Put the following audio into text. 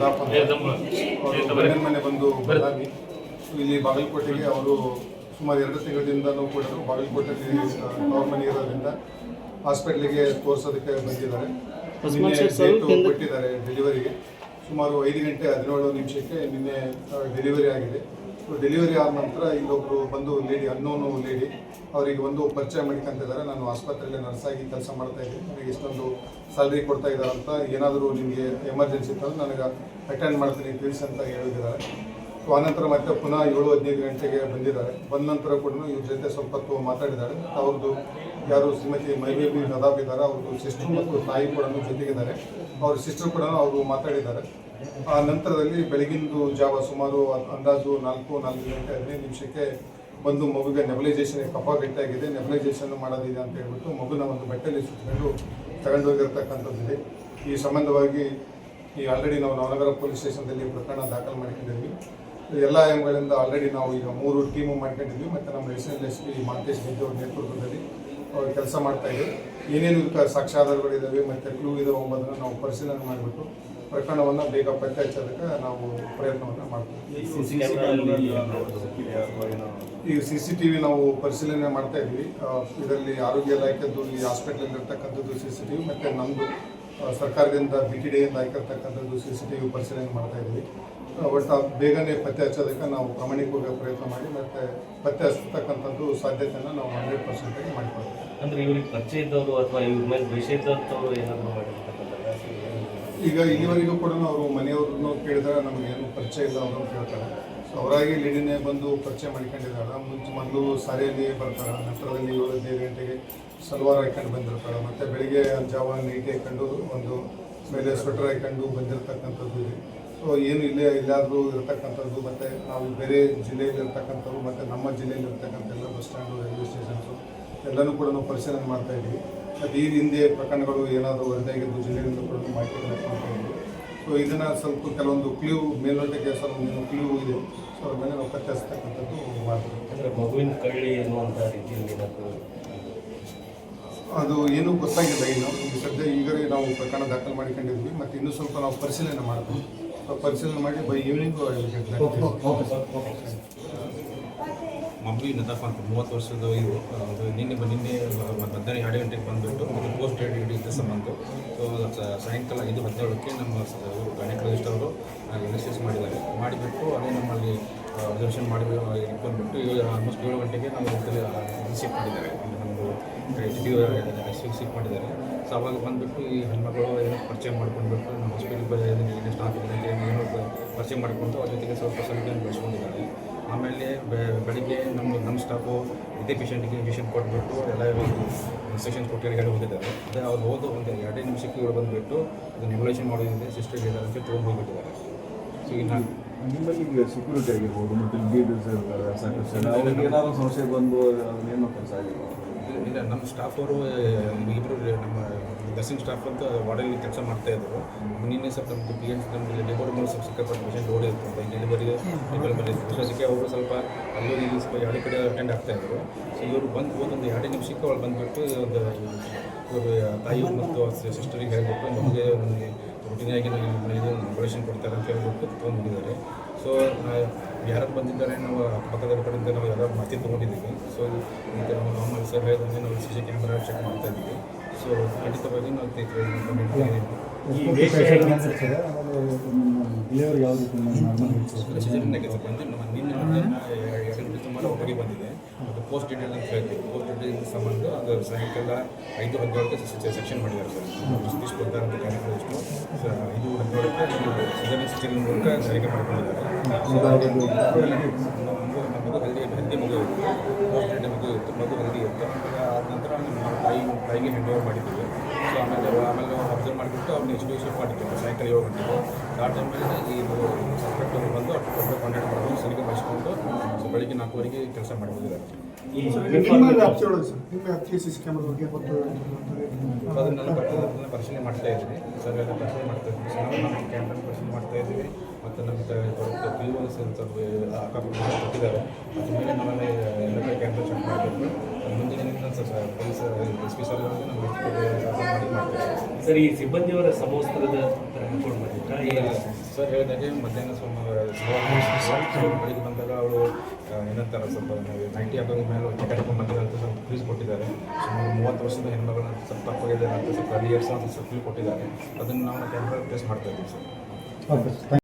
ಮನೆ ಮನೆ ಬಂದು ಬೆಳಗಾವಿ ಇಲ್ಲಿ ಬಾಗಲಕೋಟೆಗೆ ಅವರು ಸುಮಾರು ಎರಡು ತಿಂಗಳಿಂದ ಕೂಡ ಬಾಗಲಕೋಟೆಯಲ್ಲಿ ಅವ್ರ ಮನೆ ಇರೋದ್ರಿಂದ ಹಾಸ್ಪಿಟ್ಲಿಗೆ ತೋರಿಸೋದಕ್ಕೆ ಬಂದಿದ್ದಾರೆ. ಕೊಟ್ಟಿದ್ದಾರೆ ಡೆಲಿವರಿಗೆ ಸುಮಾರು ಐದು ಗಂಟೆ ಹದಿನೇಳು ನಿಮಿಷಕ್ಕೆ ನಿನ್ನೆ ಡೆಲಿವರಿ ಆಗಿದೆ. ಡೆಲಿವರಿ ಆದ ನಂತರ ಇಲ್ಲೊಬ್ರು ಬಂದು ಲೇಡಿ ಅನ್ನೋನು ಲೇಡಿ ಅವರಿಗೆ ಒಂದು ಪರಿಚಯ ಮಾಡ್ಕೊಂತಿದ್ದಾರೆ ನಾನು ಆಸ್ಪತ್ರೆಯಲ್ಲಿ ನರ್ಸಾಗಿ ಕೆಲಸ ಮಾಡ್ತಾ ಇದ್ದೀನಿ. ನನಗೆ ಇಷ್ಟೊಂದು ಸ್ಯಾಲ್ರಿ ಕೊಡ್ತಾ ಇದ್ದಾರೆ ಅಂತ ಏನಾದರೂ ನಿಮಗೆ ಎಮರ್ಜೆನ್ಸಿ ಇತ್ತಂದ್ರೆ ನನಗೆ ಅಟೆಂಡ್ ಮಾಡ್ತೀನಿ, ತಿಳಿಸಿ ಅಂತ ಹೇಳಿದ್ದಾರೆ. ಸೊ ಆನಂತರ ಮತ್ತೆ ಪುನಃ ಏಳು ಹದಿನೈದು ಗಂಟೆಗೆ ಬಂದಿದ್ದಾರೆ. ಬಂದ ನಂತರ ಕೂಡ ಇವ್ರ ಜೊತೆ ಸ್ವಲ್ಪ ಹೊತ್ತು ಮಾತಾಡಿದ್ದಾರೆ. ಅವ್ರದ್ದು ಯಾರು ಶ್ರೀಮತಿ ಮೈಬೇಬಿ ನದಾಬ್ ಇದ್ದಾರೆ. ಅವ್ರದ್ದು ಸಿಸ್ಟರ್ ಮತ್ತು ತಾಯಿ ಕೂಡ ಜೊತೆಗಿದ್ದಾರೆ. ಅವ್ರ ಸಿಸ್ಟರ್ ಕೂಡ ಅವರು ಮಾತಾಡಿದ್ದಾರೆ. ಆ ನಂತರದಲ್ಲಿ ಬೆಳಗಿಂದು ಜಾವ ಸುಮಾರು ಅಂದಾಜು ನಾಲ್ಕು ನಾಲ್ಕು ಗಂಟೆ, ಹದಿನೈದು ನಿಮಿಷಕ್ಕೆ ಬಂದು ಮಗುಗೆ ನೆಬಲೈಸೇಷನ್ ಕಫ ಗಟ್ಟಿಯಾಗಿದೆ ನೆಬಲೈಸೇಷನ್ ಮಾಡೋದಿದೆ ಅಂತ ಹೇಳ್ಬಿಟ್ಟು ಮಗುನ ಒಂದು ಬಟ್ಟೆಯಲ್ಲಿ ಸುತ್ತಕೊಂಡು ತಗೊಂಡೋಗಿರ್ತಕ್ಕಂಥದ್ದಿದೆ. ಈ ಸಂಬಂಧವಾಗಿ ಈ ಆಲ್ರೆಡಿ ನಾವು ನವನಗರ ಪೊಲೀಸ್ ಸ್ಟೇಷನ್ದಲ್ಲಿ ಪ್ರಕರಣ ದಾಖಲು ಮಾಡ್ಕೊಂಡಿದ್ವಿ. ಎಲ್ಲ ಎಂಗಳಿಂದ ಆಲ್ರೆಡಿ ನಾವು ಈಗ ಮೂರು ಟೀಮು ಮಾಡ್ಕೊಂಡಿದ್ವಿ. ಮತ್ತು ನಮ್ಮ S L S P Mantesh ಗೆದ್ದೆ ಅವ್ರ ನೇತೃತ್ವದಲ್ಲಿ ಅವ್ರು ಕೆಲಸ ಮಾಡ್ತಾ ಇದ್ದೀವಿ ಏನೇನು ಸಾಕ್ಷ್ಯಾಧಾರಗಳಿದ್ದಾವೆ ಮತ್ತು ಕ್ಲೂ ಇದಾವೆ ಎಂಬುದನ್ನು ನಾವು ಪರಿಶೀಲನೆ ಮಾಡಿಬಿಟ್ಟು ಪ್ರಕರಣವನ್ನು ಬೇಗ ಪತ್ತೆ ಹಚ್ಚೋದಕ್ಕೆ ನಾವು ಪ್ರಯತ್ನವನ್ನು ಮಾಡ್ತೀವಿ. ಈ ಸಿ ಸಿ ಟಿ ವಿ ನಾವು ಪರಿಶೀಲನೆ ಮಾಡ್ತಾ ಇದ್ವಿ ಇದರಲ್ಲಿ ಆರೋಗ್ಯ ಇಲಾಖೆದ್ದು ಈ ಹಾಸ್ಪಿಟ್ಲಲ್ಲಿ ಇರ್ತಕ್ಕಂಥದ್ದು ಸಿ ಸಿ ಟಿ ವಿ ಮತ್ತು ನಮ್ಮದು ಸರ್ಕಾರದಿಂದ ಬಿ ಟಿ ಡಿಯಿಂದ ಹಾಕಿರ್ತಕ್ಕಂಥದ್ದು ಸಿ ಸಿ ಟಿ ವಿ ಪರಿಶೀಲನೆ ಮಾಡ್ತಾ ಇದ್ವಿ ಒಟ್ಟು ಬೇಗನೆ ಪತ್ತೆ ಹಚ್ಚೋದಕ್ಕೆ ನಾವು ಪ್ರಾಮಾಣಿಕವಾಗಿ ಪ್ರಯತ್ನ ಮಾಡಿ ಮತ್ತು ಪತ್ತೆ ಹಚ್ಚತಕ್ಕಂಥದ್ದು ಸಾಧ್ಯತೆಯನ್ನು ನಾವು ಹಂಡ್ರೆಡ್ ಪರ್ಸೆಂಟಾಗಿ ಮಾಡಿಕೊಡ್ತೀವಿ ಅಂದರೆ ಇವ್ರಿಗೆ ಪರಿಚಯ ಇದ್ದವರು ಅಥವಾ ಇವ್ರ ಮೇಲೆ ವಿಷಯ ಇದ್ದವರು ಏನಾದರೂ ಮಾಡಿರ್ತಕ್ಕಂಥದ್ದು ಈಗ ಇಲ್ಲಿವರೆಗೂ ಕೂಡ ಅವರು ಮನೆಯವ್ರನ್ನೂ ಕೇಳಿದಾಗ ನಮಗೇನು ಪರಿಚಯ ಇಲ್ಲ ಅವರು ಕೇಳ್ತಾರೆ. ಸೊ ಅವರಾಗಿ ಲೇಡಿನೇ ಬಂದು ಪರಿಚಯ ಮಾಡ್ಕೊಂಡಿದ್ದಾರೆ. ಮುಂಚೆ ಮೊದಲು ಸಾರಿಯಲ್ಲಿ ಬರ್ತಾರೆ, ನಂತರದಲ್ಲಿ ಏಳು ಹದಿನೈದು ಗಂಟೆಗೆ ಸಲ್ವಾರ್ ಹಾಕೊಂಡು ಬಂದಿರ್ತಾಳೆ ಮತ್ತು ಬೆಳಿಗ್ಗೆ ಜಾವ ನೈಟಿ ಹಾಕೊಂಡು ಒಂದು ಮೇಲೆ ಸ್ವೆಟರ್ ಹಾಕೊಂಡು ಬಂದಿರತಕ್ಕಂಥದ್ದು ಇದೆ. ಸೊ ಏನು ಇಲ್ಲೇ ಇಲ್ಲಾದರೂ ಇರತಕ್ಕಂಥದ್ದು, ಮತ್ತು ನಾವು ಬೇರೆ ಜಿಲ್ಲೆಯಲ್ಲಿರ್ತಕ್ಕಂಥವ್ರು, ಮತ್ತು ನಮ್ಮ ಜಿಲ್ಲೆಯಲ್ಲಿರ್ತಕ್ಕಂಥ ಎಲ್ಲ ಬಸ್ ಸ್ಟ್ಯಾಂಡು ರೈಲ್ವೆ ಸ್ಟೇಷನ್ಸು ಎಲ್ಲನೂ ಕೂಡ ನಾವು ಪರಿಶೀಲನೆ ಮಾಡ್ತಾ ಇದ್ವಿ. ಮತ್ತು ಈ ಹಿಂದೆ ಪ್ರಕರಣಗಳು ಏನಾದರೂ ವರದಿಯಾಗಿದ್ದು ಜಿಲ್ಲೆಯಿಂದ ಕೂಡ ಮಾಹಿತಿ ಮಾಡ್ತಾ ಸೊ ಇದನ್ನು ಸ್ವಲ್ಪ ಕೆಲವೊಂದು ಕ್ಲೂ ಮೇಲ್ನೋಟಕ್ಕೆ ಸ್ವಲ್ಪ ಕ್ಲೂ ಇದೆ. ಸೊ ಅದ್ರ ಮೇಲೆ ನಾವು ಪತ್ತೆ ಹಚ್ಚತಕ್ಕಂಥದ್ದು ಮಾಡ್ತೀವಿ. ಅಂದ್ರೆ ಮಗುವಿನ ಕಳ್ಳಿ ಎನ್ನುವಂಥ ರೀತಿಯಲ್ಲಿ ಅದು ಏನೂ ಗೊತ್ತಾಗಿಲ್ಲ ಇನ್ನು. ಸದ್ಯ ಈಗಲೇ ನಾವು ಪ್ರಕರಣ ದಾಖಲು ಮಾಡಿಕೊಂಡಿದ್ವಿ. ಮತ್ತು ಇನ್ನೂ ಸ್ವಲ್ಪ ನಾವು ಪರಿಶೀಲನೆ ಮಾಡ್ತೀವಿ. ಪರಿಶೀಲನೆ ಮಾಡಿ ಬೈ ಈವ್ನಿಂಗು ನದಫ್ ಅಂತ ಮೂವತ್ತು ವರ್ಷದ ಇವರು. ಅದು ನಿನ್ನೆ ನಿನ್ನೆ ಮಧ್ಯಾಹ್ನ ಎರಡು ಗಂಟೆಗೆ ಬಂದುಬಿಟ್ಟು ಮತ್ತು ಪೋಸ್ಟ್ ಡೇಟ್ ಹಿಡಿದ ಸಂಬಂಧ ಸೊ, ಸಾಯಂಕಾಲ ಐದು ಹದಿನೇಳಕ್ಕೆ ನಮ್ಮ ಇವರು ಗಣೇಶ ಅವರು ಎನ್ಎಸ್ಎಸ್ ಮಾಡಿದ್ದಾರೆ. ಮಾಡಿಬಿಟ್ಟು ಅದೇ ನಮ್ಮಲ್ಲಿ ಅಬ್ಸರ್ವೇಷನ್ ಮಾಡಿ ಬಂದುಬಿಟ್ಟು ಈಗ ಆಲ್ಮೋಸ್ಟ್ ಏಳು ಗಂಟೆಗೆ ಹೋಟೆಲ್ ರಿಸೀವ್ ಮಾಡಿದ್ದಾರೆ. ನಮ್ಮದು ಎಚ್ ಡಿ ರಿಸೀವ್ ಮಾಡಿದ್ದಾರೆ. ಸೊ ಅವಾಗ ಬಂದುಬಿಟ್ಟು ಈ ಹೆಣ್ಮಕ್ಳು ಏನೋ ಪರಿಚಯ ಮಾಡ್ಕೊಂಡ್ಬಿಟ್ಟು ನಮ್ಮ ಹಾಸ್ಪಿಟಲ್ ಬರೋದು ಸ್ಟಾಫ್ ಏನೋ ಪರಿಚಯ ಮಾಡಿಕೊಂಡು ಅವ್ರ ಜೊತೆಗೆ ಸ್ವಲ್ಪ ಸಲಹೆಯನ್ನು ಬೆಳೆಸ್ಕೊಂಡಿದ್ದಾರೆ. ಆಮೇಲೆ ಬೆ- ಬೆಳಿಗ್ಗೆ ನಮ್ಮ ನಮ್ಮ ಸ್ಟಾಫು ಇದೇ ಪೇಷಂಟ್ಗೆ ಇಂಜೆಕ್ಷನ್ ಕೊಟ್ಬಿಟ್ಟು ಎಲ್ಲ ಇನ್ಸ್ಟ್ರಕ್ಷನ್ ಕೊಟ್ಟು ಹೇಳಿ ಹೋಗಿದ್ದಾರೆ. ಅದೇ ಅವ್ರು ಹೋದು ಒಂದು ಎರಡೇ ನಿಮಿಷಕ್ಕೆ ಇವ್ರು ಬಂದುಬಿಟ್ಟು ಇದು ನೆಬುಲೇಷನ್ ಮಾಡೋದಿದೆ ಸಿಸ್ಟರ್ ಇದ್ದಾರೆ ಅಂತ ತೊಗೊಂಡು ಹೋಗ್ಬಿಟ್ಟಿದ್ದಾರೆ. ಸೊ ಈಗ ನಾನು ನಿಮ್ಮಲ್ಲಿ ಈಗ ಸೆಕ್ಯೂರಿಟಿ ಆಗಿರ್ಬೋದು ಮತ್ತು ಇರ್ತಾರೆ ಸಾಕಷ್ಟು ಏನಾದ್ರು ಸಮಸ್ಯೆ ಬಂದು ಏನು ಕೆಲಸ ಆಗಿರ್ಬೋದು ಇಲ್ಲ ನಮ್ಮ ಸ್ಟಾಫ್ ಅವರು ಇಬ್ಬರು ನಮ್ಮ ನರ್ಸಿಂಗ್ ಸ್ಟಾಫ್ ಅಂತ ವಾರ್ಡಲ್ಲಿ ಕೆಲಸ ಮಾಡ್ತಾ ಇದ್ರು. ನಿನ್ನೆ ಸ್ವಲ್ಪ ನಮ್ಮದು ಪಿ ಎನ್ ನಮ್ಮಲ್ಲಿ ಲೇಬರ್ ಮೇಲೆ ಸ್ವಲ್ಪ ಸಿಕ್ಕಾಪಟ್ಟು ಪೇಷಂಟ್ ಓಡಿ ಇರ್ತದೆ ಡೆಲಿವರಿ ಲೇಬರ್ ಮೇಲೆ ಅದಕ್ಕೆ ಅವರು ಸ್ವಲ್ಪ ಅಲ್ಲೂ ಇಲ್ಲಿ ಸ್ವಲ್ಪ ಎರಡು ಕಡೆ ಅಟೆಂಡ್ ಆಗ್ತಾ ಇದ್ರು. ಸೊ ಇವರು ಬಂದು ಹೋದೊಂದು ಎರಡು ನಿಮಿಷಕ್ಕೆ ಅವ್ರು ಬಂದುಬಿಟ್ಟು ಒಂದು ಇವರು ತಾಯಿ ಮತ್ತು ಸಿಸ್ಟರಿಗೆ ಹೇಳ್ಬಿಟ್ಟು ನಮಗೆ ರುಟೀನಾಗಿ ನಮಗೆ ಇದು ಕೊಡ್ತಾರೆ ಅಂತ ಹೇಳ್ಬಿಟ್ಟು ತೊಗೊಂಡು ಸೊ ಯಾರು ಬಂದಿದ್ದಾರೆ ನಾವು ಅಕ್ಕಪಕ್ಕದ ಕಡೆಯಿಂದ ನಾವು ಎಲ್ಲ ಮಾಹಿತಿ ತೊಗೊಂಡಿದ್ದೀವಿ. ಸೊ ಈಗ ನಾವು ನಾರ್ಮಲ್ ಸರ್ ಹೇಳಿದಂಗೆ ನಾವು ಸಿ ಸಿ ಕ್ಯಾಮ್ರಾ ಚೆಕ್ ಮಾಡ್ತಾ ಇದ್ದೀವಿ. ಸೊ ಖಂಡಿತವಾಗಿ ನಾವು ಒಬ್ಬರಿಗೆ ಬಂದಿದೆ ಮತ್ತು ಪೋಸ್ಟ್ ಡೀಟೇಲ್ ಅಂತ ಹೇಳ್ತೀವಿ. ಪೋಸ್ಟ್ ಡೀಟೇಲ್ ಸಂಬಂಧ ಅದು ಸಾಯಂಕಾಲ ಐದು ಹದಿನೇಳಕ್ಕೆ ಸೆಕ್ಷನ್ ಮಾಡಿದ್ದಾರೆ ಸರ್ ಸ್ಪೀಚ್ ಕೊಡ್ತಾರೆ ಅಂತ ಕಾರ್ಯಕ್ರಮ ಐದು ಹದಿನೇಳಕ್ಕೆ ಮೂಲಕ ಸರಿಕೆ ಮಾಡ್ಕೊಂಡಿದ್ದಾರೆ ಹಲ್ದಿ ಮಗು ಪೋಸ್ಟ್ ಡೇಟ್ ಮಗು ಇತ್ತು ಮಗು ಇತ್ತು ಆದ ನಂತರ ನಮ್ಮ ತಾಯಿ ಮಾಡಿದ್ದೀವಿ ಸೊ ಆಮೇಲೆ ಆಮೇಲೆ ಅಬ್ಸರ್ವ್ ಮಾಡಿಬಿಟ್ಟು ಅವ್ರನ್ನ ಶಿಫ್ಟ್ ಮಾಡಿದ್ದೀವಿ ಸಾಯಂಕಾಲ ಏಳು ಗಂಟೆಗೆ ಆ ಟೈಮಲ್ಲಿ ಈ ಸಸ್ಪೆಕ್ಟ್ ಬಂದು ಅವ್ರ ಕಾಂಟ್ಯಾಕ್ಟ್ ಮಾಡ್ಕೊಂಡು ಸರಿಗೆ ಮಾಡಿಸ್ಕೊಂಡು ಸೊ ಬೆಳಿಗ್ಗೆ ನಾಲ್ಕುವರೆಗೆ ಕೆಲಸ ಮಾಡಿ ಹೋಗಿದ್ದಾರೆ ಈ ನಿಮ್ಮ ವ್ಯಾಪ್ತಿ ಸರ್ ನಿಮ್ಮ ವ್ಯಾಪ್ತಿ ಸಿ ಸಿ ಬಗ್ಗೆ ಮತ್ತು ಸೊ ಅದನ್ನೆಲ್ಲ ಪರಿ- ಅದನ್ನ ಪರಿಶೀಲನೆ ಮಾಡ್ತಾ ಇದ್ದೀನಿ ಸರ್ ಪರಿಶೀಲನೆ ಮಾಡ್ತಾ ಇದ್ದೀವಿ ಮತ್ತು ನಮ್ಮ ಪಿ ಒ ಸ್ವಲ್ಪ ಅಕ್ಕಪಕ್ಕ ಕೊಟ್ಟಿದ್ದಾರೆ. ಅದ್ರ ಮೇಲೆ ನಮ್ಮಲ್ಲಿ ಎಲ್ಲ ಕಡೆ ಕ್ಯಾಮ್ರಾ ಚೆಕ್ ಮಾಡಬೇಕು ಮುಂದಿನ ದಿನ sir police S P sir ನಮ್ಮ ಮಾಡಿ ಮಾಡ್ತೀವಿ. ಸರ್ ಈ ಸಿಬ್ಬಂದಿಯವರ ಸಮವಸ್ತ್ರದ ಸರ್ ಹೇಳಿದಾಗೆ ಮಧ್ಯಾಹ್ನ ಸುಮಾರು ಬೆಳಿಗ್ಗೆ ಬಂದಾಗ ಅವರು ಏನಂತಾರೆ ಸ್ವಲ್ಪ ನೈಂಟಿ ಆಗೋದ್ರ ಮೇಲೆ ಬಂದಿದ್ದಾರೆ ಅಂತ ಸ್ವಲ್ಪ ಫೀಸ್ ಕೊಟ್ಟಿದ್ದಾರೆ. ಸುಮಾರು ಮೂವತ್ತು ವರ್ಷದ ಹೆಣ್ಮಗಳನ್ನ ಸ್ವಲ್ಪ ತಪ್ಪಾಗಿದ್ದಾರೆ ಅಂತ ಸ್ವಲ್ಪ ಇಯರ್ಸ್ ಅಂತ ಸ್ವಲ್ಪ ಫೀಸ್ ಕೊಟ್ಟಿದ್ದಾರೆ. ಅದನ್ನು ನಾವು ಕ್ಯಾಮ್ರಾ ಟೆಸ್ಟ್ ಮಾಡ್ತಾ ಇದ್ದೀವಿ ಸರ್. ಓಕೆ